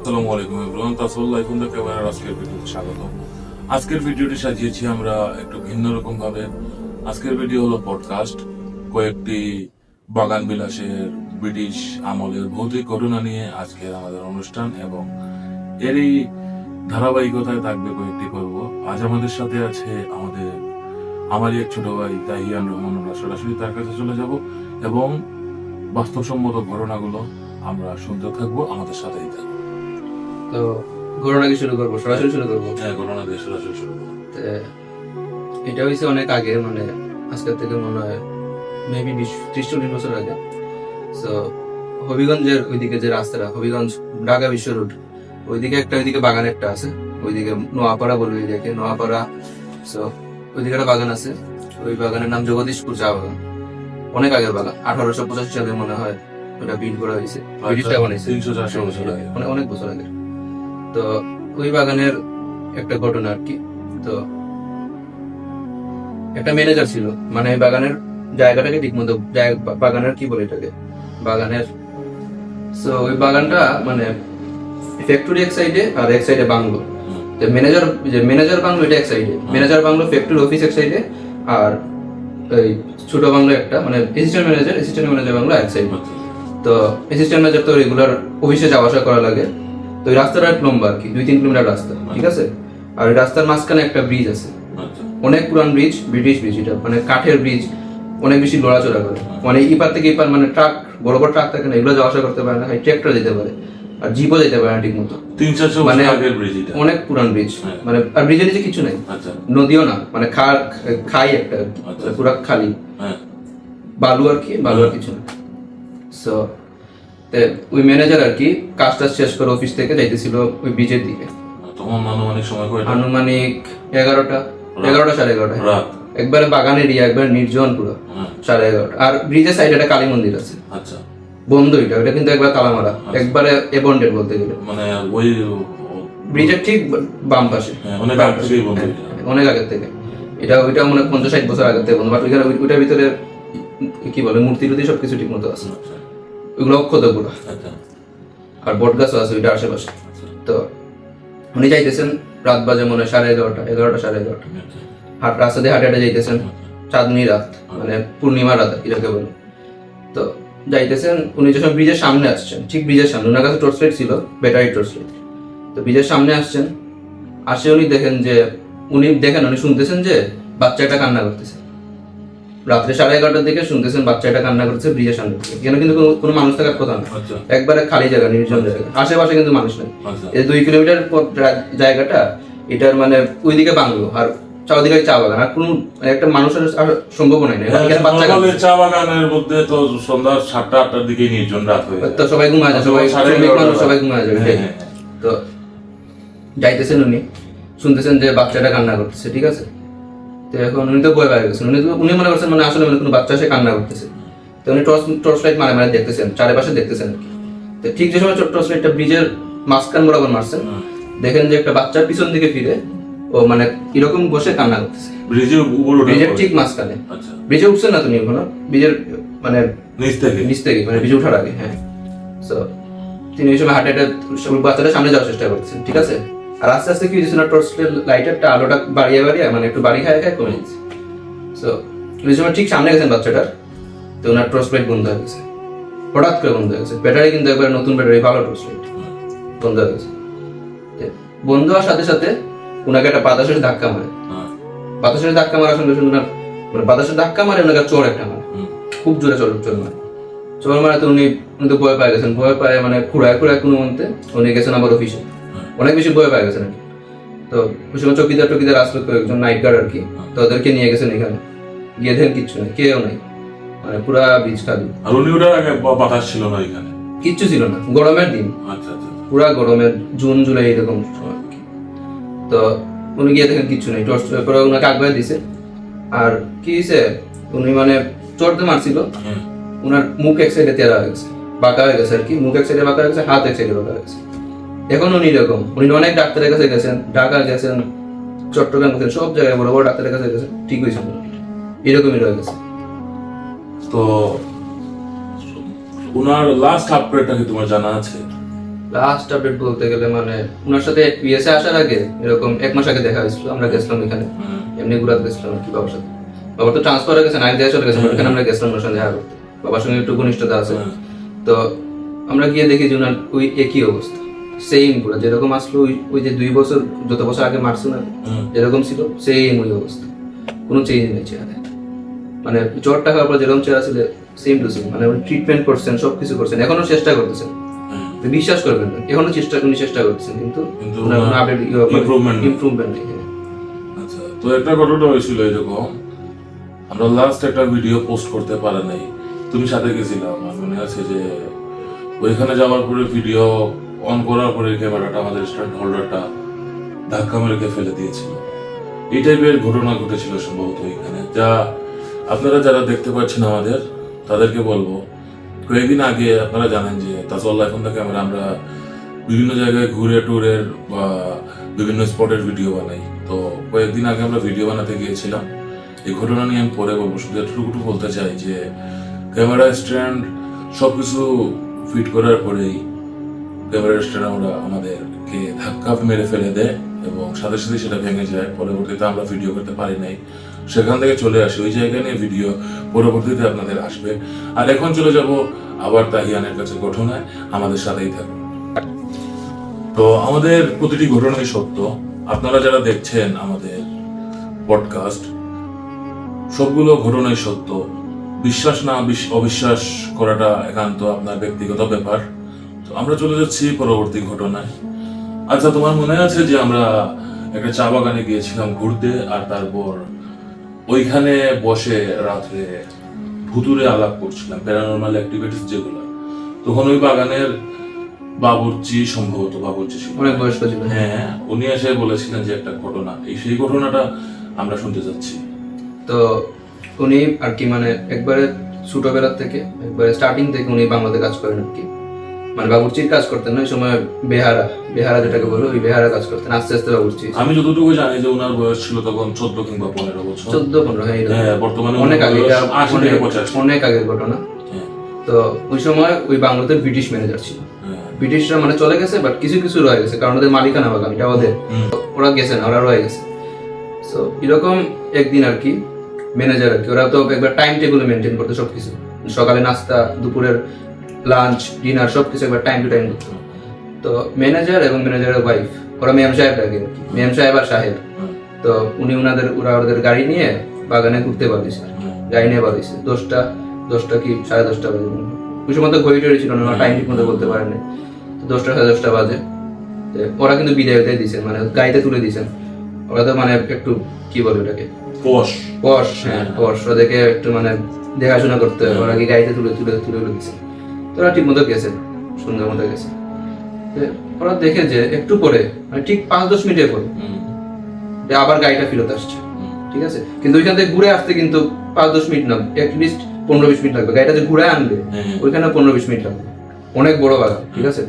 আসসালামু আলাইকুম তাসল life on the ক্যামেরার আজকের ভিডিওতে স্বাগত। আজকের ভিডিওটি সাজিয়েছি আমরা একটু ভিন্ন রকম ভাবে। আজকের ভিডিও হলো পডকাস্ট কয়েকটি বাগান বিলাসের ব্রিটিশ আমলের ভৌতিক ঘটনা নিয়ে আজকের আমাদের অনুষ্ঠান এবং এরই ধারাবাহিকতায় থাকবে কয়েকটি পর্ব। আজ আমাদের সাথে আছে আমাদের আমারই এক ছোট ভাই তাহিয়ান রহমান, আমরা সরাসরি তার কাছে চলে যাব এবং বাস্তবসম্মত ঘটনাগুলো আমরা শুনতে থাকব, আমাদের সাথেই থাকব। তো ঘটনা কি শুরু করব? সরাসরি শুরু করব? হ্যাঁ ঘটনা দিয়ে সরাসরি শুরু করব। তো এটা হয়েছে অনেক আগে মানে আজকের থেকে মনে হয় মেবি বিশ ত্রিশ চল্লিশ বছর আগে। তো হবিগঞ্জের ওইদিকে যে রাস্তাটা হবিগঞ্জ ঢাকা বিশ্ব রোড ওইদিকে একটা ওইদিকে বাগান একটা আছে। ওইদিকে নোয়াপাড়া বলবে ওইদিকে নোয়াপাড়া সো ওইদিকে একটা বাগান আছে। ওই বাগানের নাম জগদীশপুর চা বাগান। অনেক আগের বাগান আঠারোশো পঁচাশি সালে মনে হয় ওটা বিল করা হয়েছে। ব্রিটিশরা তিনশো চারশো বছর আগে। অনেক অনেক বছর আগে। তো ওই বাগানের একটা ঘটনা আর কি। তো একটা ম্যানেজার ছিল মানে বাগানের জায়গাটাকে ঠিক মতো বাগানের কি বলে এটাকে? বাগানের তো ওই বাগানটা মানে ফ্যাক্টরি এক সাইডে আর এক সাইডে বাংলো। তো ম্যানেজার যে ম্যানেজার বাংলো এটা এক সাইডে ম্যানেজার বাংলো ফ্যাক্টরি অফিস এক সাইডে আর এই ছোট বাংলো একটা মানে assistant manager assistant manager bungalow এক সাইডে। তো অ্যাসিস্ট্যান্ট ম্যানেজার তো রেগুলার অফিসে যাওয়া আসা করা লাগে। তো ওই রাস্তাটা লম্বা আর কি দুই তিন কিলোমিটার রাস্তা ঠিক আছে? আর ওই রাস্তার মাঝখানে একটা ব্রিজ আছে। আচ্ছা। অনেক পুরান ব্রিজ ব্রিটিশ ব্রিজ এটা মানে কাঠের ব্রিজ অনেক বেশি লড়াচড়া করে। মানে ইপার থেকে ইপার মানে ট্রাক বড় বড় ট্রাক থাকে না এগুলো যাওয়া আসা করতে পারে না ট্র্যাক্টর যেতে পারে আর জিপও যেতে পারে না ঠিক মতো তিন চারশো মানে অনেক পুরান ব্রিজ হ্যাঁ। মানে আর ব্রিজের নিচে কিছু নাই। আচ্ছা। নদীও না মানে খাই একটা। আচ্ছা। পুরা খালি। হ্যাঁ। বালু আর কি বালু আর কিছু না। সো ওই ম্যানেজার আর কি কাজ টাজ শেষ করে অফিস থেকে যাইতেছিল ওই ব্রিজের দিকে। তখন আনুমানিক সময় কয়টা? আনুমানিক এগারোটা। এগারোটা সাড়ে এগারোটা। একবারে বাগান এরিয়া একবারে নির্জন পুরো। হ্যাঁ। সাড়ে এগারোটা। আর ব্রিজের সাইডে একটা কালী মন্দির আছে। আচ্ছা। বন্ধ এটা ওটা কিন্তু একবার তালা মারা একবারে এবন্ডেড বলতে গেলে। মানে ওই ব্রিজের ঠিক বাম পাশে। হ্যাঁ, অনেক আগে থেকেই বন্ধ হ্যাঁ, অনেক আগের থেকে। এটা ওইটা মনে হয় পঞ্চাশ ষাট বছর আগের থেকে বন্ধ। বাট ওইখানে ওইটার ভিতরে কি বলে মূর্তি টুর্তি সবকিছু ঠিক মতো আছে। আচ্ছা। ওইগুলো অক্ষত পুরো। আচ্ছা। আর বট গাছও আছে ওইটার আশেপাশে। তো উনি যাইতেছেন রাত বাজে মনে সাড়ে এগারোটা এগারোটা সাড়ে এগারোটা। আচ্ছা। হাট রাস্তা দিয়ে হাটে হাটে যাইতেছেন চাঁদনি রাত মানে পূর্ণিমা রাত এটাকে বলে। তো যাইতেছেন উনি যখন ব্রিজের সামনে আসছেন ঠিক ব্রিজের সামনে ওনার কাছে টর্চ লাইট ছিল ব্যাটারি টর্চ লাইট তো ব্রিজের সামনে আসছেন আসে উনি দেখেন যে উনি দেখেন উনি শুনতেছেন যে বাচ্চাটা কান্না করতেছে। রাত্রে সাড়ে এগারোটার দিকে শুনতেছেন বাচ্চাটা কান্না করতেছে ব্রিজের সামনে। এখানে কিন্তু কোনো- মানুষ থাকার কথা না। আচ্ছা। একবারে খালি জায়গা নির্জন জায়গা। আশেপাশে কিন্তু মানুষ নেই। আচ্ছা। এই দুই কিলোমিটার পর জায়গাটা এটার মানে ওইদিকে বাংলো আর চারদিকে চা বাগান। আর কোনো একটা মানুষের নেই। চা বাগানের মধ্যে তো সন্ধ্যা সাতটা আটটার দিকে নির্জন রাত হয়ে তো সবাই ঘুমায় যায় সবাই সবাই ঘুমায় যাবে হ্যাঁ, হ্যাঁ, তো যাইতেছেন উনি শুনতেছেন যে বাচ্চাটা কান্না করতেছে ঠিক আছে? তো এখন উনি তো গেছেন। উনি উনি মনে করছেন মানে আসলে মানে কোনো বাচ্চা সে কান্না করতেছে। তো উনি টর্চ টর্চ লাইট মারে মারে দেখতেছেন চারিপাশে দেখতেছেন আর কি। তো ঠিক যে সময় টর্চ লাইটটা ব্রিজের মাঝখান বরাবর মারছেন দেখেন যে একটা বাচ্চার পিছন দিকে ফিরে ও মানে এরকম বসে কান্না করতেছে। ব্রিজের উপর ব্রিজের ঠিক মাঝখানে। আচ্ছা। ব্রিজে উঠছে না তুমি এখনও? ব্রিজের মানে নিচ থেকে। নিচ থেকে মানে ব্রিজে ওঠার আগে হ্যাঁ। তো তিনি ওই সময় হার্ট অ্যাটাক বাচ্চাটা সামনে যাওয়ার চেষ্টা করছেন ঠিক আছে? আর আস্তে আস্তে কি হয়েছে না টর্চ লাইটারটা আলোটা বাড়িয়ে বাড়িয়ে মানে একটু বাড়ি খায় খায় কমে যাচ্ছে সো ওই সময় ঠিক সামনে গেছেন বাচ্চাটার, তো ওনার টর্চ লাইট বন্ধ হয়ে গেছে। হঠাৎ করে বন্ধ হয়ে গেছে। ব্যাটারি কিন্তু একবার নতুন ব্যাটারি ভালো টর্চ লাইট বন্ধ হয়ে গেছে। বন্ধ হওয়ার সাথে সাথে ওনাকে একটা বাতাসের ধাক্কা মারে। বাতাসের ধাক্কা মারার সঙ্গে সঙ্গে মানে বাতাসের ধাক্কা মারে, ওনাকে চোর একটা মারে। খুব জোরে চোর চোর মারে। চোর মারে তো উনি উনি তো ভয় পেয়ে গেছেন। ভয় পায় মানে খুঁড়ায় খুঁড়ায় কোনো মন্তে উনি গেছেন আবার অফিসে অনেক বেশি ভয় পেয়ে গেছেন আর কি তো ওই চকিদার টকিদার আসলো একজন নাইট গার্ড আর কি। তো ওদেরকে নিয়ে গেছেন এখানে। গিয়ে দেখেন কিচ্ছু নেই কেউ নেই। মানে পুরা বীজ খালি। আর উনি আগে বাতাস ছিল না এখানে? কিচ্ছু ছিল না গরমের দিন। আচ্ছা আচ্ছা পুরা গরমের জুন জুলাই এরকম সময়। তো উনি গিয়ে দেখেন কিচ্ছু নেই টর্চ করে ওনাকে আগুয়ে দিছে। আর কি হয়েছে উনি মানে চড়তে মারছিল। হ্যাঁ। ওনার মুখ এক সাইডে তেরা হয়ে গেছে বাঁকা হয়ে গেছে আর কি। মুখ এক সাইডে বাঁকা হয়ে গেছে হাত এক সাইডে বাঁকা হয়ে গেছে। এখন উনি এরকম। উনি অনেক ডাক্তারের কাছে গেছেন ঢাকা গেছেন চট্টগ্রাম গেছেন সব জায়গায় বড় বড় ডাক্তারের কাছে গেছেন ঠিক হয়েছে এরকমই রয়ে গেছে। তো ওনার লাস্ট আপডেটটা কি তোমার জানা আছে? লাস্ট আপডেট বলতে গেলে মানে ওনার সাথে ইউএসএ আসার আগে এরকম এক মাস আগে দেখা হয়েছিল আমরা গেছিলাম এখানে। এমনি ঘুরাতে গেছিলাম কি বাবার সাথে। বাবা তো ট্রান্সফার হয়ে গেছে নাইট দেওয়া চলে গেছে ওখানে আমরা গেছিলাম ওনার সঙ্গে দেখা করতে। বাবার সঙ্গে একটু ঘনিষ্ঠতা আছে। তো আমরা গিয়ে দেখি যে ওনার ওই একই অবস্থা। সেম পুরো। যেরকম আসলো ওই যে দুই বছর যত বছর আগে মারছে না যেরকম ছিল সেম ওই অবস্থা। কোনো চেঞ্জ নেই চেহারায়। মানে জ্বরটা খাওয়ার পর যেরকম চেহারা ছিল সেম টু সেম মানে ট্রিটমেন্ট করছেন সব কিছু করছেন। এখনও চেষ্টা করতেছেন। বিশ্বাস করবেন না। এখনও চেষ্টা উনি চেষ্টা করতেছেন কিন্তু কিন্তু ওনার কোনো ওনার আপডেট improvement নেই। ইমপ্রুভমেন্ট নেই আচ্ছা তো একটা ঘটনা হয়েছিল এরকম। আমরা লাস্ট একটা ভিডিও পোস্ট করতে পারে নাই। তুমি সাথে গেছিলাম আমার মনে আছে যে ওইখানে যাওয়ার পরে ভিডিও অন করার পরে ক্যামেরাটা আমাদের স্ট্যান্ড হোল্ডারটা ধাক্কা মেরে ফেলে দিয়েছিল। এই টাইপের ঘটনা ঘটেছিল সম্ভবত এখানে, যা আপনারা যারা দেখতে পাচ্ছেন আমাদের, তাদেরকে বলব, কয়েকদিন আগে আপনারা জানেন যে তাজওয়াল্লা এখন থেকে আমরা আমরা বিভিন্ন জায়গায় ঘুরে ট্যুরের বা বিভিন্ন স্পটের ভিডিও বানাই। তো কয়েকদিন আগে আমরা ভিডিও বানাতে গিয়েছিলাম। এই ঘটনা নিয়ে আমি পরে বলব, শুধু এতটুকু বলতে চাই যে ক্যামেরা স্ট্যান্ড সবকিছু ফিট করার পরেই স্ট্যান্ড আমরা আমাদেরকে ধাক্কা মেরে ফেলে দেয় এবং সাথে সাথে সেটা ভেঙে যায়। পরবর্তীতে আমরা ভিডিও করতে পারি নাই। সেখান থেকে চলে ওই নিয়ে ভিডিও পরবর্তীতে আপনাদের আসবে। আর এখন চলে যাব আবার তাহিয়ানের কাছে ঘটনায়। আমাদের সাথেই থাকুন। তো আমাদের প্রতিটি ঘটনাই সত্য। আপনারা যারা দেখছেন আমাদের পডকাস্ট সবগুলো ঘটনাই সত্য। বিশ্বাস না অবিশ্বাস করাটা একান্ত আপনার ব্যক্তিগত ব্যাপার। তো আমরা চলে যাচ্ছি পরবর্তী ঘটনায়। আচ্ছা তোমার মনে আছে যে আমরা একটা চা বাগানে গিয়েছিলাম ঘুরতে আর তারপর ওইখানে বসে রাত্রে ভুতুরে আলাপ করছিলাম প্যারানর্মাল অ্যাক্টিভিটিস যেগুলো। তখন ওই বাগানের বাবুর্চি সম্ভবত বাবুর্চি ছিল। অনেক বয়স্ক ছিল। হ্যাঁ উনি এসে বলেছিলেন যে একটা ঘটনা। এই সেই ঘটনাটা আমরা শুনতে যাচ্ছি। তো উনি আর কি মানে একবারে ছোটবেলা থেকে একবারে স্টার্টিং থেকে উনি বাংলাতে কাজ করেন আর কি। মানে বাবুর্চির কাজ করতেন ওই সময় বেহারা বেহারা যেটাকে বলো ওই বেহারা কাজ করতেন আস্তে আস্তে বাবুর্চি। আমি যতটুকু জানি যে ওনার বয়স ছিল তখন চোদ্দ কিংবা পনেরো বছর। চোদ্দ পনেরো হ্যাঁ হ্যাঁ বর্তমানে অনেক আগে অনেক- আগের ঘটনা। হ্যাঁ, তো ওই সময় ওই বাংলাতে ব্রিটিশ ম্যানেজার ছিল। হ্যাঁ। ব্রিটিশরা মানে চলে গেছে বাট কিছু কিছু রয়ে গেছে কারণ ওদের মালিকানা বাগান এটা ওদের। ওরা গেছে না ওরা রয়ে গেছে। সো এরকম একদিন আর কি ম্যানেজার আর কি ওরা তো একবার টাইম টেবিল মেনটেন করতে সবকিছু। সকালে নাস্তা দুপুরের লাঞ্চ ডিনার সবকিছু একবার টাইম টু টাইম করতো তো ম্যানেজার এবং ম্যানেজারের ওয়াইফ ওরা মেম সাহেব কি। মেম সাহেব আর সাহেব। তো উনি ওনাদের ওরা ওদের গাড়ি নিয়ে বাগানে ঘুরতে পারিয়েছে গাড়ি নিয়ে পারিয়েছে দশটা দশটা কি সাড়ে দশটা বাজে। ওই সময় তো ঘড়ি টড়ি ছিল না টাইম ঠিক মতো বলতে পারেনি। তো দশটা সাড়ে দশটা বাজে। ওরা কিন্তু বিদায় দিয়ে দিয়েছেন মানে গাড়িতে তুলে দিয়েছেন ওরা তো মানে একটু কি বলে ওটাকে? পশ পশ হ্যাঁ পশ ওদেরকে একটু মানে দেখাশোনা করতে হবে। ওরা কি গাড়িতে তুলে তুলে তুলে দিচ্ছে তো ওরা ঠিক মতো গেছে। সুন্দর মতো গেছে ওরা দেখে যে একটু পরে মানে ঠিক পাঁচ দশ মিনিটের পরে যে আবার গাড়িটা ফেরত আসছে। ঠিক আছে? কিন্তু ওইখান থেকে ঘুরে আসতে কিন্তু পাঁচ দশ মিনিট না লিস্ট পনেরো বিশ মিনিট লাগবে। গাড়িটা যে ঘুরে আনবে হ্যাঁ, ওইখানে পনেরো বিশ মিনিট লাগবে। অনেক বড় বাগান ঠিক আছে?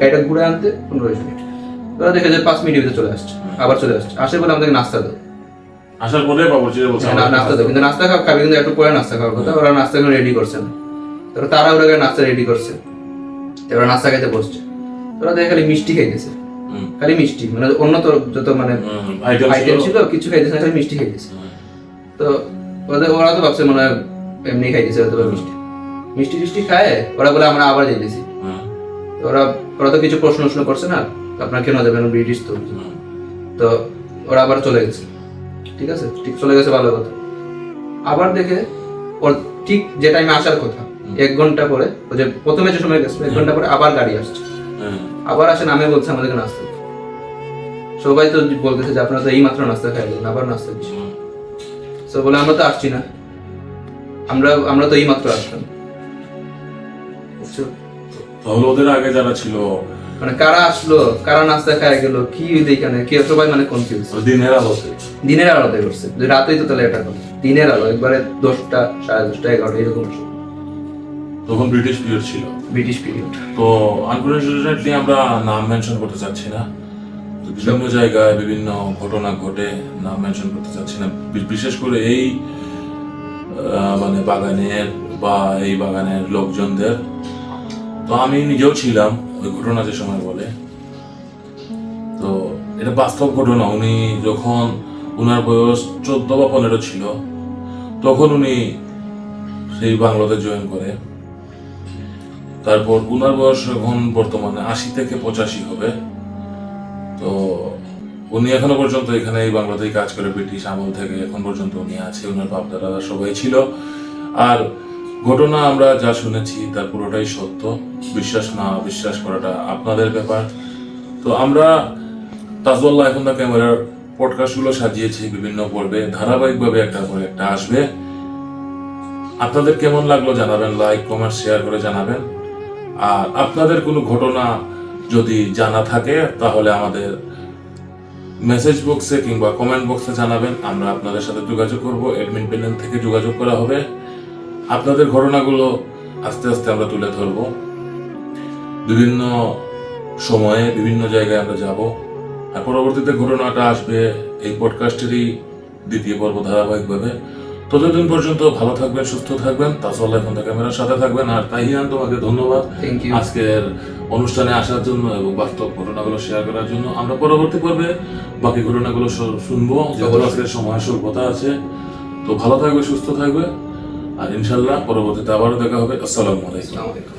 গাড়িটা ঘুরে আনতে পনেরো বিশ মিনিট। ওরা দেখে যে পাঁচ মিনিটের ভিতরে চলে আসছে আবার চলে আসছে। আসে বলে আমাদেরকে নাস্তা দেয় আসার পরে বাবুর্চিরা বলছে হ্যাঁ, না- নাস্তা দেয় কিন্তু নাস্তা খাওয়া খাবে কিন্তু একটু পরে নাস্তা খাওয়ার কথা ওরা নাস্তা রেডি করছে না। তো তারা ওরা নাস্তা রেডি করছে। ওরা নাস্তা খাইতে বসছে। ওরা দেখে খালি মিষ্টি খাইতেছে। খালি মিষ্টি। মানে অন্য তো যত মানে আইটেম ছিল। কিছু খাইতেছে খালি মিষ্টি খাইতেছে। তো ওদের ওরা তো ভাবছে মনে এমনি খাইতেছে হয়তো মিষ্টি। মিষ্টি টিষ্টি খায় ওরা বলে আমরা আবার যাইতেছি ওরা ওরা তো কিছু প্রশ্ন প্রশ্ন করছে না আপনার কেন যাবেন ব্রিটিশ তো? তো ওরা আবার চলে গেছে। ঠিক আছে? ঠিক চলে গেছে ভালো কথা। আবার দেখে ওর ঠিক যে টাইমে আসার কথা এক ঘণ্টা পরে ও যে প্রথমে যে সময় গেছিল এক ঘণ্টা পরে আবার গাড়ি আসছে। আবার আসে নামে বলছে আমাদেরকে নাস্তা সবাই তো বলতেছে যে আপনারা তো এই মাত্র নাস্তা খাইলেন আবার নাস্তা দিচ্ছি। তো বলে আমরা তো আসছি না। আমরা আমরা তো এই মাত্র আসলাম। তাহলে ওদের আগে যারা ছিল? মানে কারা আসলো কারা নাস্তা খায় গেল কি হইল এখানে? কি সবাই মানে কনফিউজ দিনের আলোতে? দিনের আলোতে করছে। রাতেই তো তাহলে এটা দিনের আলো একবারে দশটা সাড়ে দশটা এগারোটা এরকম তখন ব্রিটিশ পিরিয়ড ছিল। ব্রিটিশ পিরিয়ড তো আনফর্চুনেটলি আমরা নাম মেনশন করতে চাচ্ছি না। তো বিভিন্ন জায়গায় বিভিন্ন ঘটনা ঘটে নাম মেনশন করতে চাচ্ছি না। বিশেষ করে এই মানে বাগানের বা এই বাগানের লোকজনদের। তো আমি নিজেও ছিলাম ওই ঘটনা যে সময় বলে। তো এটা বাস্তব ঘটনা। উনি যখন উনার বয়স চোদ্দ বা পনেরো ছিল তখন উনি সেই বাংলাদেশ জয়েন করে। তারপর উনার বয়স এখন বর্তমানে আশি থেকে পঁচাশি হবে। তো উনি এখনও পর্যন্ত এখানে এই বাংলাতেই কাজ করে, ব্রিটিশ আমল থেকে এখন পর্যন্ত উনি আছে, উনার বাপ দাদারা সবাই ছিল। আর ঘটনা আমরা যা শুনেছি, তার পুরোটাই সত্য। বিশ্বাস না, বিশ্বাস করাটা আপনাদের ব্যাপার। তো আমরা তাজওয়াল্লাহ এখন ক্যামেরার পডকাস্টগুলো সাজিয়েছি বিভিন্ন পর্বে। ধারাবাহিকভাবে একটা করে একটা আসবে। আপনাদের কেমন লাগল জানাবেন, লাইক, কমেন্ট, শেয়ার করে জানাবেন। আর আপনাদের কোনো ঘটনা যদি জানা থাকে, তাহলে আমাদের মেসেজ বক্সে কিংবা কমেন্ট বক্সে জানাবেন। আমরা আপনাদের সাথে যোগাযোগ করব। অ্যাডমিন প্যানেল থেকে যোগাযোগ করা হবে। আপনাদের ঘটনাগুলো আস্তে আস্তে আমরা তুলে ধরব। বিভিন্ন সময়ে বিভিন্ন জায়গায় আমরা যাব। আর পরবর্তীতে ঘটনাটা আসবে এই পডকাস্টেরই দ্বিতীয় পর্ব ধারাবাহিকভাবে। ততদিন পর্যন্ত ভালো থাকবেন সুস্থ থাকবেন। তাছাড়া এখন ক্যামেরার সাথে থাকবেন। আর তাহিয়ান তোমাকে ধন্যবাদ। আজকের অনুষ্ঠানে আসার জন্য এবং বাস্তব ঘটনাগুলো শেয়ার করার জন্য আমরা পরবর্তী পর্বে বাকি ঘটনাগুলো শুনব। যখন। আজকের সময় স্বল্পতা আছে তো ভালো থাকবে সুস্থ থাকবে। আর ইনশাল্লাহ পরবর্তীতে আবারও দেখা হবে। আসসালামু আলাইকুম।